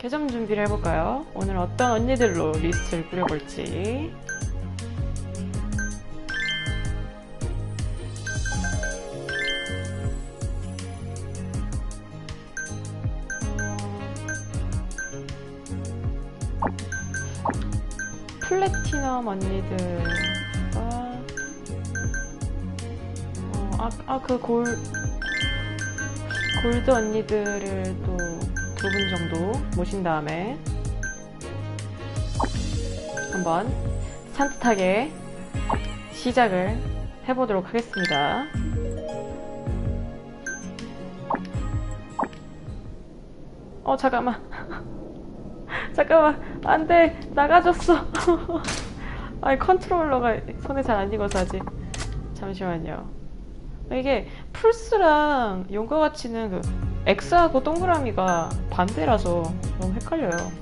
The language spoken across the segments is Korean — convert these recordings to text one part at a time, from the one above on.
개점 준비를 해볼까요? 오늘 어떤 언니들로 리스트를 꾸려볼지. 플래티넘 언니들과 어, 아, 아, 그 골, 골드 언니들을 또 두 분 정도 모신 다음에 한번 산뜻하게 시작을 해보도록 하겠습니다. 어, 잠깐만. 잠깐만. 안 돼. 나가졌어. 아니, 컨트롤러가 손에 잘 안 익어서 아직. 잠시만요. 이게 플스랑 용과 같이는 그 X하고 동그라미가 반대라서 너무 헷갈려요.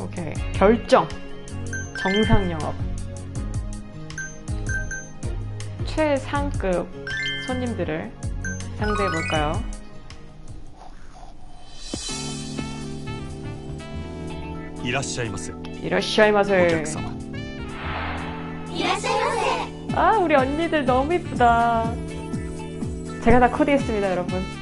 오케이. 결정. 정상 영업. 최상급 손님들을 상대해 볼까요? 이라시아이마세. 이라시아이마세. 이라시아이마세. 아, 우리 언니들 너무 이쁘다. 제가 다 코디했습니다, 여러분.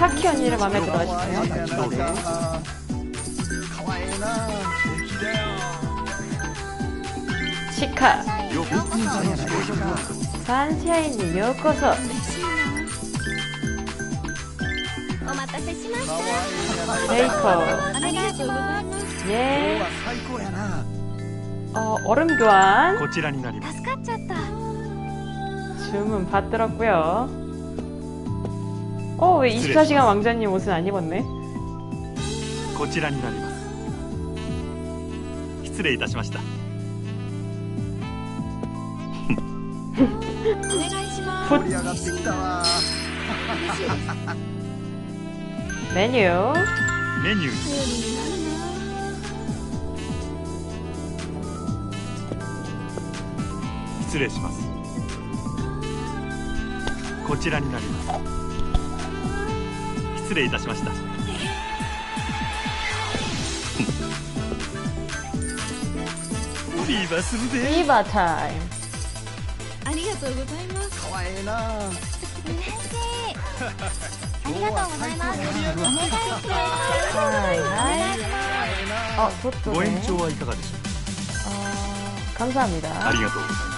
사키 언니를 마음에 들어 하시나요? 치카. 산샤인님 요코소. 레이코 예. 어, 얼음 교환. 주문 받들었고요. 어, 왜 24시간 왕자님 옷은 안 입었네? こちらになります失礼いたしましたお願いします盛り上がってきたわ 메뉴. メニューに頼りになるな失礼しますこちらになります 失礼いたしましたリバするで 리바 타임. ありがとうございますかわいいな嬉しいありがとうございますお願いしますお 하이, 願 하이. いします 어, 그것도 ご 네. 延長はいかがでしょ 어, 감사합니다. うありがとうございます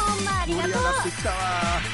ほんまあり盛りがとう上がってきたわ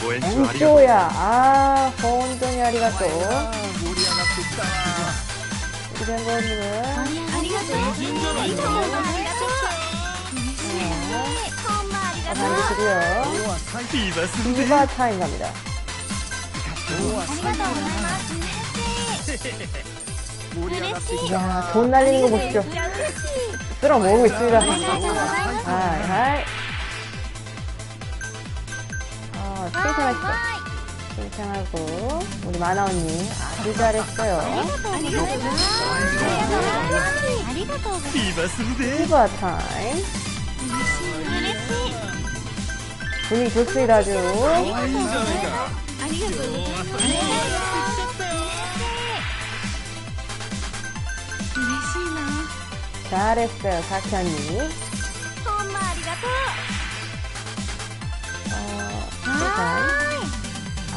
ご延長 하이. ありがとうござい 엔조야. ます 아,本当にありがとう。盛り上がってきたわ 우리 뱅고님은 ありがとうありがとうありがとう嬉しいほんまありがとう 받으시고요. 今日は最高リバするで 디바 타임 갑니다. 今日はありがとうございます嬉しい盛り上がってきた 야, 돈 날리는 거 보십시오. 嬉しい 쓸어 모으고 있습니다. ありがとうございます 하이, 아, 제일 잘했어. 괜찮하고 우리 마나 언니 아주 잘했어요. 피바 타임. 분위기 좋습니다 아주. 잘했어요 사키 언니. さ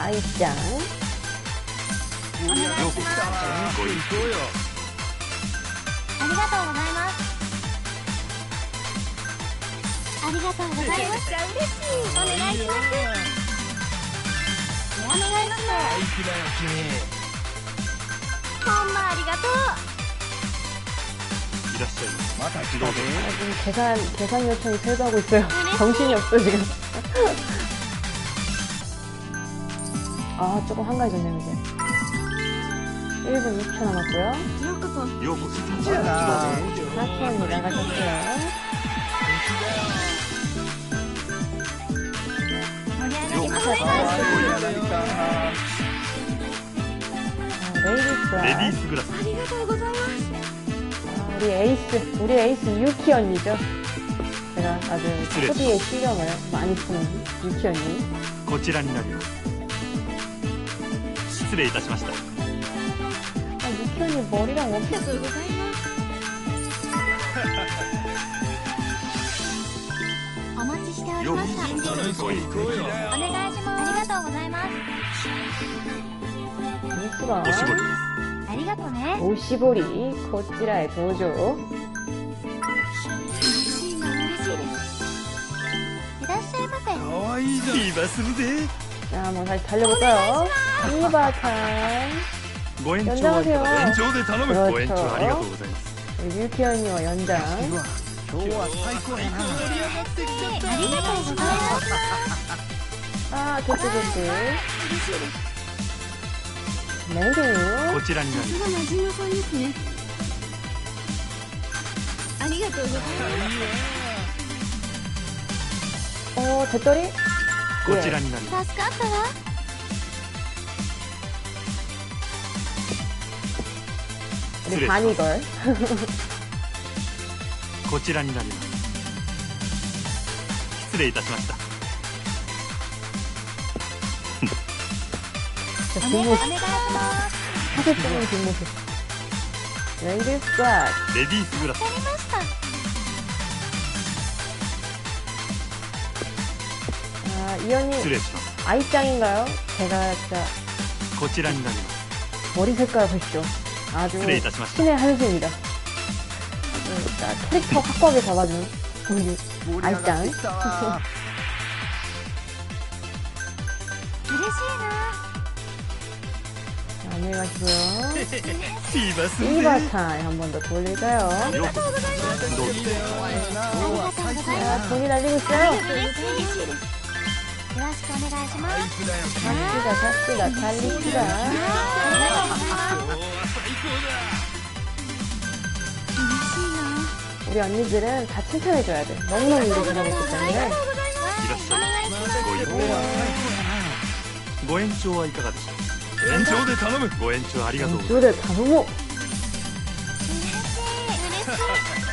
い。あいちゃん。お願いします。ありがとうございます。ありがとうございます。お願いします。お願いします。ほんまありがとう。いらっしゃいます。また一度で。계산계산요청이세도하고있어 요。 정신이없어 지금 아, 조금 한가해졌네요, 이제. 1분 20초 남았고요. ようこそすようこそじゃあな 4천 나가셨어요. 盛り上がります盛り上がりか 아, 레이디스. レディースグラスありがとうございます 아, 우리 에이스, 우리 에이스 유키 언니죠. 제가 아주 그래. 코디의 실력을 많이 쓰는 유키 언니. こちらになります 失礼いたしました 아, 유키 언니 머리랑 あり 원피스 がとうございますお待ちしておりようこましたそご一行こうよお願いしますありがとうございます 미스가 おしぼりですありがとうね 오시보리 고찌라의 도조 嬉しいな嬉しいですいらっしゃいませかわいいじゃん今するぜ 자, 한번 다시 달려볼까요? 이바탄. 연장하세요. 그렇죠. 우리 유키 언니와 연장. 아, 아, 좋지, 좋지. 네, 고치란면. 어, 됐더니? こちらになります。助かったわ。こちらになります。失礼いたしました。何ですか？レディースグラス。わかりました。 이 언니 失礼します 아이짱인가요? 제가 진짜 こちらになります 머리 색깔 보십시오 아주 失礼いたしました 신의 한 수입니다 아주 진짜 캐릭터 확고하게 잡아준 우리 盛り上がってきたわ嬉しい 자, 안녕히 가시고요 今するぜ 이바 타임 한 번 더 돌릴까요? ようこそどうぞなありがとうございます 자, 돈이 날리고 있어요 嬉しい嬉しいですよ ろしくお願いしますバイクだよ 삽시다 삽시다 달립시다 ありがとうございます嬉しいな 우리 언니들은 다 칭찬해줘야 돼 너무너무 일을 잘하고 있기 때문에 いらっしゃいご一네. ご延長はいかがでしょう延長で頼むご延長ありがとうございます 주대 단호모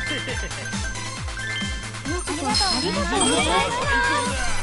嬉しい嬉しいようこそありがとうございます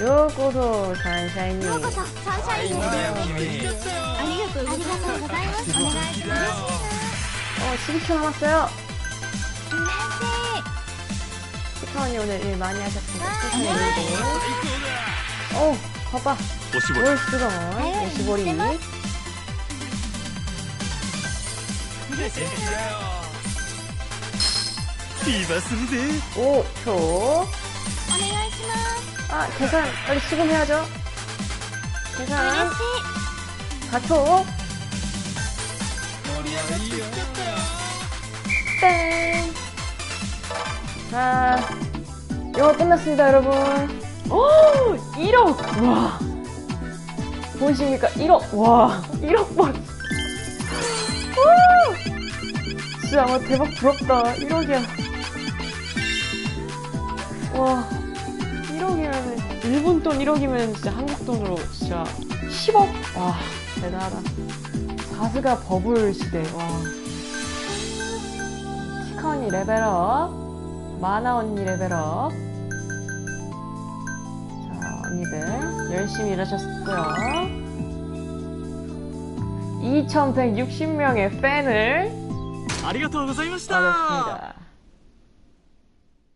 요코소 샤인샤이니 ようこそサンシャインですだよ君ありがとうございますお願いします어 12초 남았어요 嬉 치카 언니 오늘 일 많이 하셨습니다 아, 칭찬해드리고 어 봐봐 おしぼり 월스가 오시보리 しい嬉しいな今するぜ 5초 お願いします 아 계산 빨리 수금해야죠 계산 嬉し 4초 땡. 자, 영화 끝났습니다, 여러분. 오, 1억! 와. 보이십니까? 1억! 와, 1억 번. 오! 진짜 와, 대박 부럽다. 1억이야. 와, 1억이면은 일본 돈 1억이면 진짜 한국 돈으로 진짜 10억? 와 대단하다. 사스가 버블 시대. 와. 치카 언니 레벨업. 마나 언니 레벨업. 자 언니들 열심히 일하셨고요. 2160명의 팬을 감사합니다.